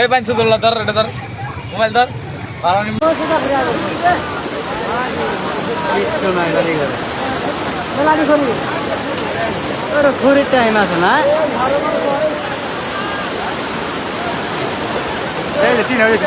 এই পাইছো তোলা ধর এটা ধর মোবাইল ধর ঘুরির টাইম আছে না? তিন হয়ে গেছে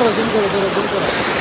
করো জুম করো ধরো জুম করো।